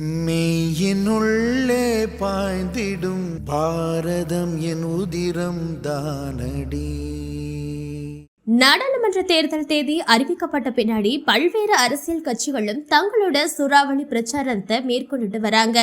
மெய்யினுள்ளே பாய்ந்திடும் பாரதம் என் உதிரம் தானடி. நாடாளுமன்ற தேர்தல் தேதி அறிவிக்கப்பட்ட பின்னாடி பல்வேறு அரசியல் கட்சிகளும் தங்களோட சூறாவளி பிரச்சாரத்தை மேற்கொண்டுட்டு வராங்க.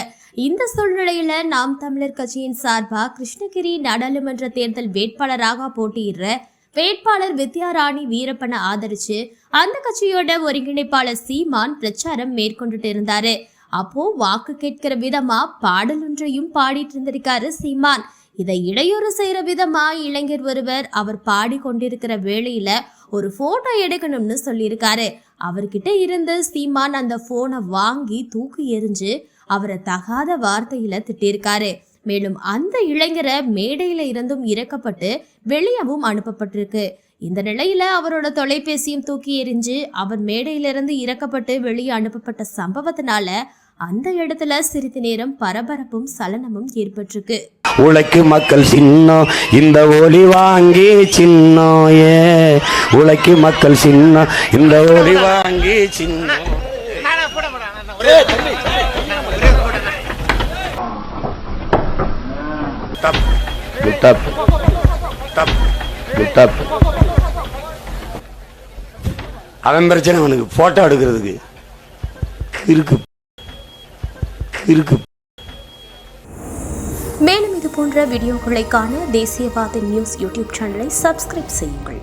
இந்த சூழ்நிலையில நாம் தமிழர் கட்சியின் சார்பா கிருஷ்ணகிரி நாடாளுமன்ற தேர்தல் வேட்பாளராக போட்டியிடுற வேட்பாளர் வித்யாராணி வீரப்பனை ஆதரிச்சு அந்த கட்சியோட ஒருங்கிணைப்பாளர் சீமான் பிரச்சாரம் மேற்கொண்டுட்டு இருந்தாரு. அப்போ வாக்கு கேட்கிற விதமா பாடல் ஒன்றையும் பாடிட்டு இருந்திருக்காரு சீமான். இதை இடையூறு செய்யற விதமா இளைஞர் ஒருவர் அவர் பாடி கொண்டிருக்கிற வேளையில ஒரு போட்டோ எடுக்கணும்னு சொல்லியிருக்காரு. அவர்கிட்ட இருந்து சீமான் அந்த போனை வாங்கி தூக்கி எறிஞ்சு அவரை தகாத வார்த்தையில திட்டிருக்காரு மேலும் அந்த இளைஞரை மேடையில இருந்தும் இறக்கப்பட்டு வெளியவும் அனுப்பப்பட்டிருக்கு. இந்த நிலையில அவரோட தொலைபேசியும் தூக்கி எறிஞ்சு அவர் மேடையிலிருந்து இறக்கப்பட்டு வெளியே அனுப்பப்பட்ட சம்பவத்தினால அந்த இடத்துல சிறிது நேரம் பரபரப்பும் சலனமும் ஏற்பட்டிருக்கு. உழைக்கு மக்கள் சின்னம் இந்த ஒளி வாங்கி சின்னம் ஏ உழைக்கு மக்கள் சின்னம் இந்த ஒளி வாங்கி சின்னம் Good up. Good up. அவன் பிரச்சனை அவனுக்கு போட்டோ எடுக்கிறதுக்கு. கிறுக்கு. கிறுக்கு. மேலும் இது போன்ற வீடியோக்களை காண தேசியவாத நியூஸ் யூடியூப் சேனலை சப்ஸ்கிரைப் செய்யுங்கள்.